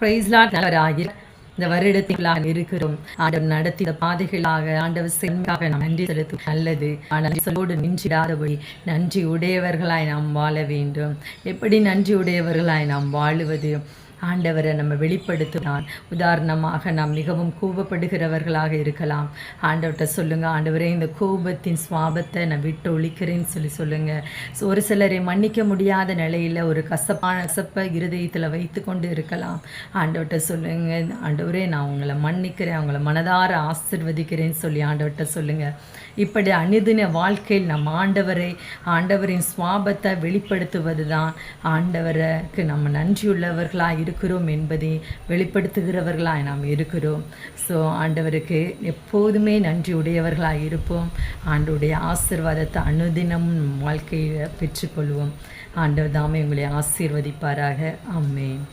பிரைஸ்லாட் நல்லவராகி இந்த வருடத்திலாக இருக்கிறோம். ஆண்டவர் நடத்திய பாதைகளாக ஆண்டவர் சென்றாக நாம் நன்றி செலுத்தும். நல்லது. ஆனால் சொல்லோடு நின்றிடாதபடி நன்றி உடையவர்களாய் நாம் வாழ வேண்டும். எப்படி நன்றி உடையவர்களாய் நாம் வாழுவது? ஆண்டவரை நம்ம வெளிப்படுத்துகிறான். உதாரணமாக நாம் மிகவும் கோபப்படுகிறவர்களாக இருக்கலாம். ஆண்டவர்கிட்ட சொல்லுங்கள் ஆண்டவரே இந்த கோபத்தின் சுவாபத்தை நான் விட்டு ஒழிக்கிறேன்னு சொல்லி சொல்லுங்கள் ஒரு சிலரை மன்னிக்க முடியாத நிலையில் ஒரு கசப்பான கசப்பை இருதயத்தில் வைத்து கொண்டு இருக்கலாம். ஆண்டவர்கிட்ட சொல்லுங்கள் ஆண்டவரே நான் உங்களை மன்னிக்கிறேன் அவங்கள மனதார ஆசிர்வதிக்கிறேன்னு சொல்லி ஆண்டவர்கிட்ட சொல்லுங்கள் இப்படி அனிதின வாழ்க்கையில் நம் ஆண்டவரை ஆண்டவரின் சுவாபத்தை வெளிப்படுத்துவது தான் ஆண்டவருக்கு நம்ம நன்றியுள்ளவர்களாக இருக்கிறோம் என்பதை வெளிப்படுத்துகிறவர்களாய் நாம் இருக்கிறோம். ஸோ ஆண்டவருக்கு எப்போதுமே நன்றி உடையவர்களாக இருப்போம். ஆண்டுடைய ஆசிர்வாதத்தை அனுதினம் வாழ்க்கையில் பெற்றுக்கொள்வோம். ஆண்டவர் தாமே உங்களை ஆசீர்வதிப்பாராக. அம்மேன்